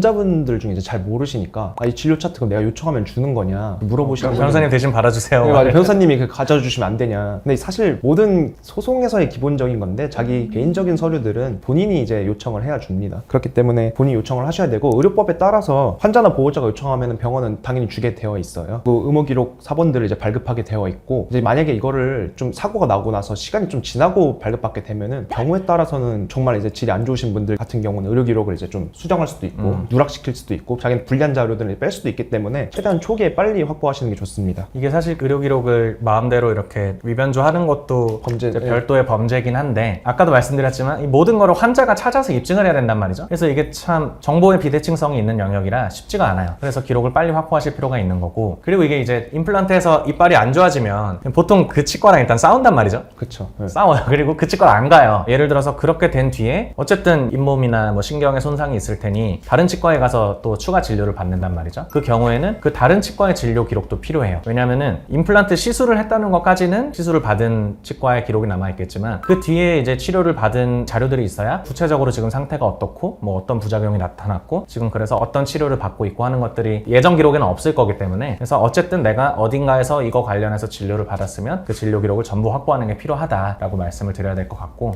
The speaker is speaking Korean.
환자분들 중에 이제 잘 모르시니까 아, 이 진료 차트 그럼 내가 요청하면 주는 거냐 물어보시는 변호사님 대신 받아주세요. 네, 맞아요. 변호사님이 그 가져주시면 안 되냐. 근데 사실 모든 소송에서의 기본적인 건데 자기 개인적인 서류들은 본인이 이제 요청을 해야 줍니다. 그렇기 때문에 본인이 요청을 하셔야 되고 의료법에 따라서 환자나 보호자가 요청하면 병원은 당연히 주게 되어 있어요. 그 의무 기록 사본들을 이제 발급하게 되어 있고 이제 만약에 이거를 좀 사고가 나고 나서 시간이 좀 지나고 발급받게 되면은 경우에 따라서는 정말 이제 질이 안 좋으신 분들 같은 경우는 의료 기록을 이제 좀 수정할 수도 있고 음. 누락시킬 수도 있고 자기는 불리한 자료들을 뺄 수도 있기 때문에 최대한 초기에 빨리 확보하시는 게 좋습니다. 이게 사실 의료 기록을 마음대로 이렇게 위변조하는 것도 범죄 이제 별도의 범죄긴 한데 아까도 말씀드렸지만 이 모든 거를 환자가 찾아서 입증을 해야 된단 말이죠. 그래서 이게 참 정보의 비대칭성이 있는 영역이라 쉽지가 않아요. 그래서 기록을 빨리 확보하실 필요가 있는 거고 그리고 이게 이제 임플란트에서 이빨이 안 좋아지면 보통 그 치과랑 일단 싸운단 말이죠. 그렇죠. 싸워요. 그리고 그 치과를 안 가요. 예를 들어서 그렇게 된 뒤에 어쨌든 잇몸이나 뭐 신경에 손상이 있을 테니 다른 치과에 가서 또 추가 진료를 받는단 말이죠. 그 경우에는 그 다른 치과의 진료 기록도 필요해요. 왜냐면은 임플란트 시술을 했다는 것까지는 시술을 받은 치과의 기록이 남아 있겠지만 그 뒤에 이제 치료를 받은 자료들이 있어야 구체적으로 지금 상태가 어떻고 뭐 어떤 부작용이 나타났고 지금 그래서 어떤 치료를 받고 있고 하는 것들이 예전 기록에는 없을 거기 때문에 그래서 어쨌든 내가 어딘가에서 이거 관련해서 진료를 받았으면 그 진료 기록을 전부 확보하는 게 필요하다라고 말씀을 드려야 될 것 같고